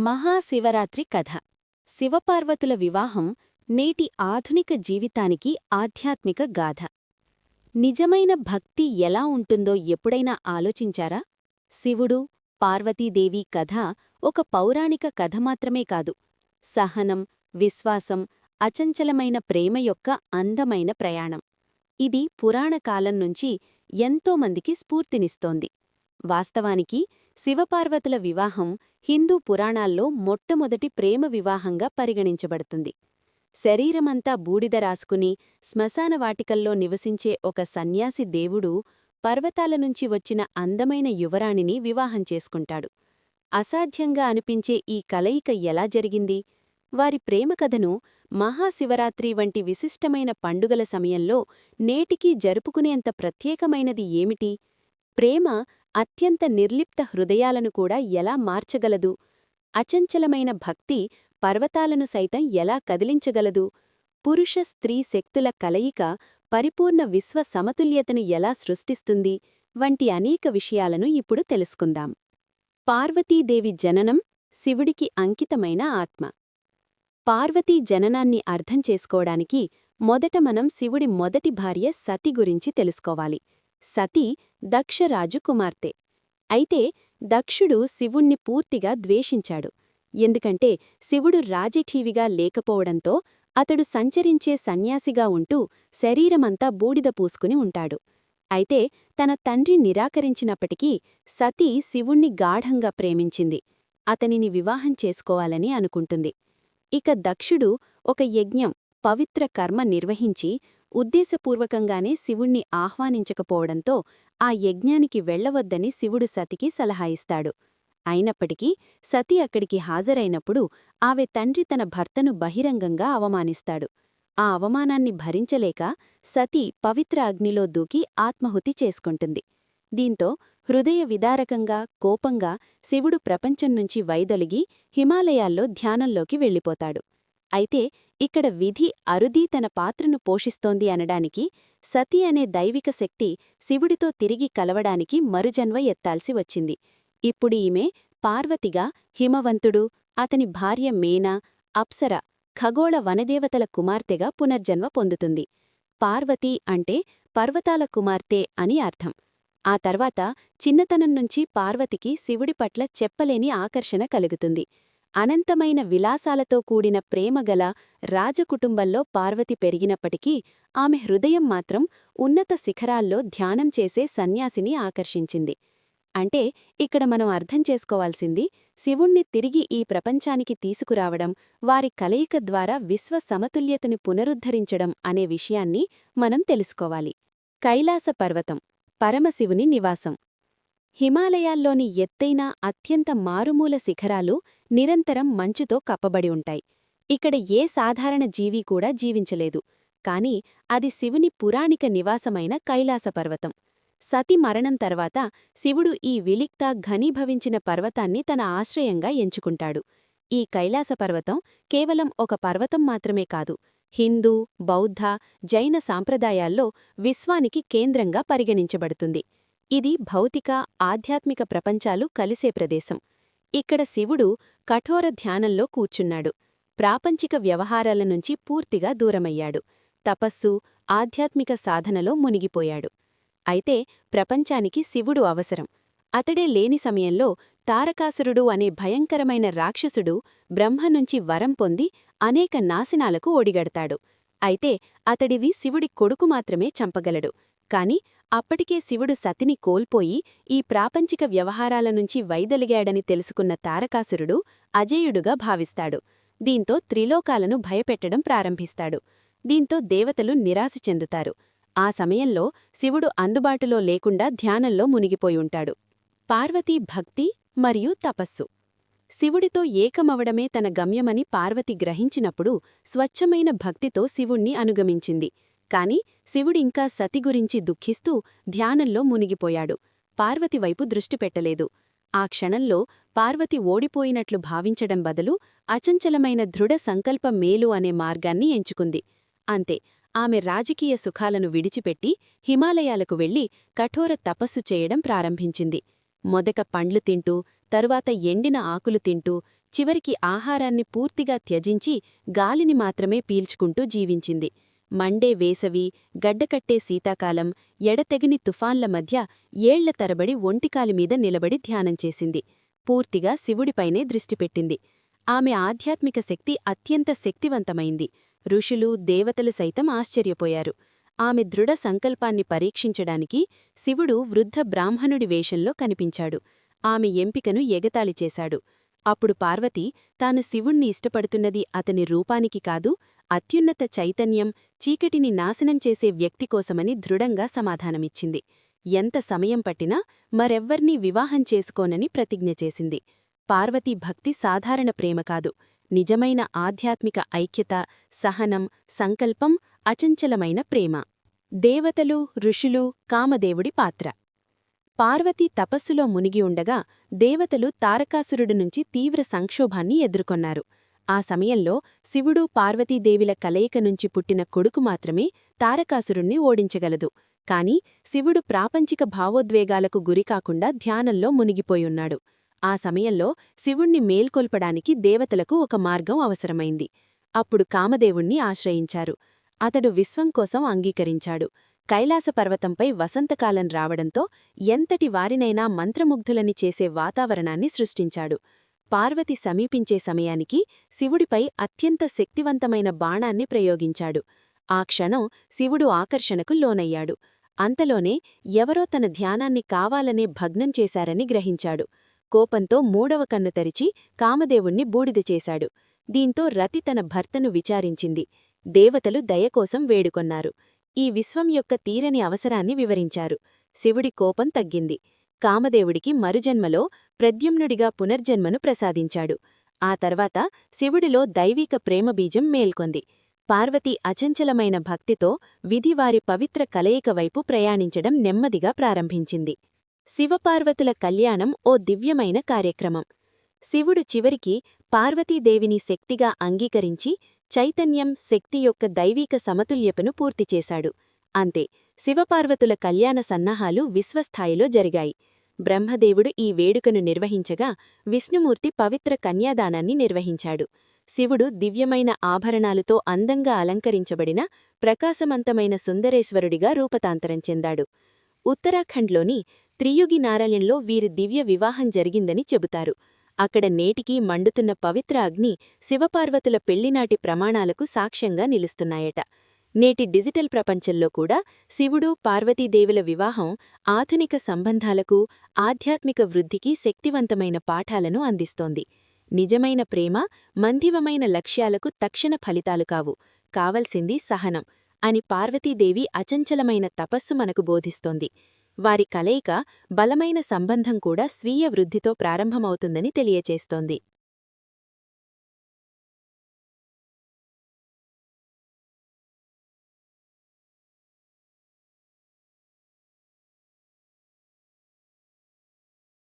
మహాశివరాత్రి కథ. శివపార్వతుల వివాహం నేటి ఆధునిక జీవితానికి ఆధ్యాత్మిక గాథ. నిజమైన భక్తి ఎలా ఉంటుందో ఎప్పుడైనా ఆలోచించారా? శివుడు పార్వతీదేవి కథ ఒక పౌరాణిక కథ మాత్రమే కాదు. సహనం విశ్వాసం అచంచలమైన ప్రేమ యొక్క అందమైన ప్రయాణం. ఇది పురాణకాలం నుంచి ఎంతోమందికి స్ఫూర్తినిస్తోంది. వాస్తవానికి శివపార్వతుల వివాహం హిందూ పురాణాల్లో మొట్టమొదటి ప్రేమ వివాహంగా పరిగణించబడుతుంది. శరీరమంతా బూడిద రాసుకుని శ్మశానవాటికల్లో నివసించే ఒక సన్యాసి దేవుడు పర్వతాల నుంచి వచ్చిన అందమైన యువరాణిని వివాహం చేసుకుంటాడు. అసాధ్యంగా అనిపించే ఈ కలయిక ఎలా జరిగింది? వారి ప్రేమకథను మహాశివరాత్రి వంటి విశిష్టమైన పండుగల సమయంలో నేటికీ జరుపుకునేంత ప్రత్యేకమైనది ఏమిటి? ప్రేమ అత్యంత నిర్లిప్త హృదయాలను కూడా ఎలా మార్చగలదు? అచంచలమైన భక్తి పర్వతాలను సైతం ఎలా కదిలించగలదు? పురుష స్త్రీ శక్తుల కలయిక పరిపూర్ణ విశ్వ సమతుల్యతను ఎలా సృష్టిస్తుంది? వంటి అనేక విషయాలను ఇప్పుడు తెలుసుకుందాం. పార్వతీదేవి జననం శివుడికి అంకితమైన ఆత్మ. పార్వతీ జననాన్ని అర్థం చేసుకోవడానికి మొదట మనం శివుడి మొదటి భార్య సతి గురించి తెలుసుకోవాలి. సతి దక్షరాజు కుమార్తె. అయితే దక్షుడు శివుణ్ణి పూర్తిగా ద్వేషించాడు. ఎందుకంటే శివుడు రాజఠీవిగా లేకపోవడంతో అతడు సంచరించే సన్యాసిగా ఉంటూ శరీరమంతా బూడిద పూసుకుని ఉంటాడు. అయితే తన తండ్రి నిరాకరించినప్పటికీ సతీ శివుణ్ణి గాఢంగా ప్రేమించింది. అతనిని వివాహం చేసుకోవాలని అనుకుంటుంది. ఇక దక్షుడు ఒక యజ్ఞం పవిత్ర కర్మ నిర్వహించి ఉద్దేశపూర్వకంగానే శివుణ్ణి ఆహ్వానించకపోవడంతో ఆ యజ్ఞానికి వెళ్ళవద్దని శివుడు సతికి సలహా ఇస్తాడు అయినప్పటికీ సతి అక్కడికి హాజరైనప్పుడు ఆమె తండ్రి తన భర్తను బహిరంగంగా అవమానిస్తాడు. ఆ అవమానాన్ని భరించలేక సతి పవిత్ర అగ్నిలో దూకి ఆత్మహుతి చేసుకుంటుంది. దీంతో హృదయ విదారకంగా కోపంగా శివుడు ప్రపంచం నుంచి వైదొలిగి హిమాలయాల్లో ధ్యానంలోకి వెళ్ళిపోతాడు. అయితే ఇక్కడ విధి అరుదీ తన పాత్రను పోషిస్తోంది అనడానికి సతి అనే దైవిక శక్తి శివుడితో తిరిగి కలవడానికి మరుజన్వ ఎత్తాల్సి వచ్చింది. ఇప్పుడు ఈమె పార్వతిగా హిమవంతుడు అతని భార్య మేనా అప్సర ఖగోళ వనదేవతల కుమార్తెగా పునర్జన్మ పొందుతుంది. పార్వతి అంటే పర్వతాల కుమార్తె అని అర్థం. ఆ తర్వాత చిన్నతనం నుంచి పార్వతికి శివుడి పట్ల చెప్పలేని ఆకర్షణ కలుగుతుంది. అనంతమైన విలాసాలతో కూడిన ప్రేమగల రాజకుటుంబంలో పార్వతి పెరిగినప్పటికీ ఆమె హృదయం మాత్రం ఉన్నత శిఖరాల్లో ధ్యానం చేసే సన్యాసిని ఆకర్షించింది. అంటే ఇక్కడ మనం అర్థం చేసుకోవాల్సింది శివుణ్ణి తిరిగి ఈ ప్రపంచానికి తీసుకురావడం వారి కలయిక ద్వారా విశ్వ సమతుల్యతని పునరుద్ధరించడం అనే విషయాన్ని మనం తెలుసుకోవాలి. కైలాస పర్వతం పరమశివుని నివాసం. హిమాలయాల్లోని ఎత్తైన అత్యంత మారుమూల శిఖరాలు నిరంతరం మంచుతో కప్పబడి ఉంటాయి. ఇక్కడ ఏ సాధారణ జీవి కూడా జీవించలేదు. కాని అది శివుని పురాణిక నివాసమైన కైలాసపర్వతం సతి మరణం తర్వాత శివుడు ఈ విలిక్త ఘనీభవించిన పర్వతాన్ని తన ఆశ్రయంగా ఎంచుకుంటాడు. ఈ కైలాసపర్వతం కేవలం ఒక పర్వతం మాత్రమే కాదు. హిందూ బౌద్ధ జైన సాంప్రదాయాల్లో విశ్వానికి కేంద్రంగా పరిగణించబడుతుంది. ఇది భౌతిక ఆధ్యాత్మిక ప్రపంచాలు కలిసే ప్రదేశం. ఇక్కడ శివుడు కఠోర ధ్యానంలో కూర్చున్నాడు. ప్రాపంచిక వ్యవహారాల నుంచి పూర్తిగా దూరమయ్యాడు. తపస్సు ఆధ్యాత్మిక సాధనలో మునిగిపోయాడు. అయితే ప్రపంచానికి శివుడు అవసరం. అతడే లేని సమయంలో తారకాసురుడు అనే భయంకరమైన రాక్షసుడు బ్రహ్మ నుంచి వరం పొంది అనేక నాశనాలకు ఒడిగడతాడు. అయితే అతడివి శివుడి కొడుకు మాత్రమే చంపగలడు. కాని అప్పటికే శివుడు సతిని కోల్పోయి ఈ ప్రాపంచిక వ్యవహారాల నుంచి వైదొలిగాడని తెలుసుకున్న తారకాసురుడు అజేయుడుగా భావిస్తాడు. దీంతో త్రిలోకాలను భయపెట్టడం ప్రారంభిస్తాడు. దీంతో దేవతలు నిరాశ చెందుతారు. ఆ సమయంలో శివుడు అందుబాటులో లేకుండా ధ్యానంలో మునిగిపోయుంటాడు పార్వతీ భక్తి మరియు తపస్సు. శివుడితో ఏకమవడమే తన గమ్యమని పార్వతి గ్రహించినప్పుడు స్వచ్ఛమైన భక్తితో శివుణ్ణి అనుగమించింది. కాని శివుడింకా సతి గురించి దుఃఖిస్తూ ధ్యానంలో మునిగిపోయాడు. పార్వతివైపు దృష్టి పెట్టలేదు. ఆ క్షణంలో పార్వతి ఓడిపోయినట్లు భావించడం బదులు అచంచలమైన దృఢ సంకల్ప మేలు అనే మార్గాన్ని ఎంచుకుంది. అంతే ఆమె రాజకీయ సుఖాలను విడిచిపెట్టి హిమాలయాలకు వెళ్ళి కఠోర తపస్సు చేయడం ప్రారంభించింది. మొదక పండ్లు తింటూ తరువాత ఎండిన ఆకులు తింటూ చివరికి ఆహారాన్ని పూర్తిగా త్యజించి గాలిని మాత్రమే పీల్చుకుంటూ జీవించింది. మండే వేసవి గడ్డకట్టే శీతాకాలం ఎడతెగని తుఫాన్ల మధ్య ఏళ్ళ తరబడి ఒంటికాలిమీద నిలబడి ధ్యానం చేసింది. పూర్తిగా శివుడిపైనే దృష్టిపెట్టింది ఆమె ఆధ్యాత్మిక శక్తి అత్యంత శక్తివంతమైంది. ఋషులు దేవతలు సైతం ఆశ్చర్యపోయారు. ఆమె దృఢ సంకల్పాన్ని పరీక్షించడానికి శివుడు వృద్ధ బ్రాహ్మణుడి వేషంలో కనిపించాడు. ఆమె ఎంపికను ఎగతాళి చేశాడు. అప్పుడు పార్వతి తాను శివుణ్ణి ఇష్టపడుతున్నది అతని రూపానికి కాదు అత్యున్నత చైతన్యం చీకటిని నాశనం చేసే వ్యక్తి కోసమని దృఢంగా సమాధానమిచ్చింది. ఎంత సమయం పట్టినా మరెవ్వర్నీ వివాహం చేసుకోనని ప్రతిజ్ఞ చేసింది. పార్వతీ భక్తి సాధారణ ప్రేమ కాదు. నిజమైన ఆధ్యాత్మిక ఐక్యత సహనం సంకల్పం అచంచలమైన ప్రేమ. దేవతలు ఋషులు కామదేవుడి పాత్ర. పార్వతి తపస్సులో మునిగి ఉండగా దేవతలు తారకాసురుడు నుంచి తీవ్ర సంక్షోభాన్ని ఎదుర్కొన్నారు. ఆ సమయంలో శివుడు పార్వతీదేవిల కలయిక నుంచి పుట్టిన కొడుకు మాత్రమే తారకాసురుణ్ణి ఓడించగలదు. కాని శివుడు ప్రాపంచిక భావోద్వేగాలకు గురికాకుండా ధ్యానంలో మునిగిపోయున్నాడు. ఆ సమయంలో శివుణ్ణి మేల్కొల్పడానికి దేవతలకు ఒక మార్గం అవసరమైంది. అప్పుడు కామదేవుణ్ణి ఆశ్రయించారు. అతడు విశ్వం కోసం అంగీకరించాడు. కైలాసపర్వతంపై వసంతకాలం రావడంతో ఎంతటి వారినైనా మంత్రముగ్ధులని చేసే వాతావరణాన్ని సృష్టించాడు. పార్వతి సమీపించే సమయానికి శివుడిపై అత్యంత శక్తివంతమైన బాణాన్ని ప్రయోగించాడు. ఆ క్షణం శివుడు ఆకర్షణకు లోనయ్యాడు. అంతలోనే ఎవరో తన ధ్యానాన్ని కావాలనే భగ్నం చేశారని గ్రహించాడు. కోపంతో మూడవ కన్ను తెరిచి కామదేవుణ్ణి బూడిద చేశాడు. దీంతో రతి తన భర్తను విచారించింది. దేవతలు దయకోసం వేడుకొన్నారు. ఈ విశ్వం యొక్క తీరని అవసరాన్ని వివరించారు. శివుడి కోపం తగ్గింది. కామదేవుడికి మరుజన్మలో ప్రద్యుమ్నుడిగా పునర్జన్మను ప్రసాదించాడు. ఆ తర్వాత శివుడిలో దైవిక ప్రేమబీజం మేల్కొంది. పార్వతి అచంచలమైన భక్తితో విధివారి పవిత్ర కలయిక వైపు ప్రయాణించడం నెమ్మదిగా ప్రారంభించింది. శివపార్వతుల కళ్యాణం ఓ దివ్యమైన కార్యక్రమం. శివుడు చివరికి పార్వతీదేవిని శక్తిగా అంగీకరించి చైతన్యం శక్తి యొక్క దైవీక సమతుల్యతను పూర్తిచేశాడు అంతే. శివపార్వతుల కళ్యాణ సన్నాహాలు విశ్వస్థాయిలో జరిగాయి. బ్రహ్మదేవుడు ఈ వేడుకను నిర్వహించగా విష్ణుమూర్తి పవిత్ర కన్యాదానాన్ని నిర్వహించాడు. శివుడు దివ్యమైన ఆభరణాలతో అందంగా అలంకరించబడిన ప్రకాశమంతమైన సుందరేశ్వరుడిగా రూపతాంతరం చెందాడు. ఉత్తరాఖండ్లోని త్రియుగి నారాయణ్లో వీరి దివ్య వివాహం జరిగిందని చెబుతారు. అక్కడ నేటికీ మండుతున్న పవిత్ర అగ్ని శివపార్వతుల పెళ్ళినాటి ప్రమాణాలకు సాక్ష్యంగా నిలుస్తున్నాయట. నేటి డిజిటల్ ప్రపంచంలో కూడా శివుడు పార్వతీదేవుల వివాహం ఆధునిక సంబంధాలకు ఆధ్యాత్మిక వృద్ధికి శక్తివంతమైన పాఠాలను అందిస్తోంది. నిజమైన ప్రేమ మందివమైన లక్ష్యాలకు తక్షణ ఫలితాలు కావు. కావలసింది సహనం. అని పార్వతీదేవి అచంచలమైన తపస్సు మనకు బోధిస్తోంది. వారి కలయిక బలమైన సంబంధం కూడా స్వీయ వృద్ధితో ప్రారంభమవుతుందని తెలియచేస్తోంది.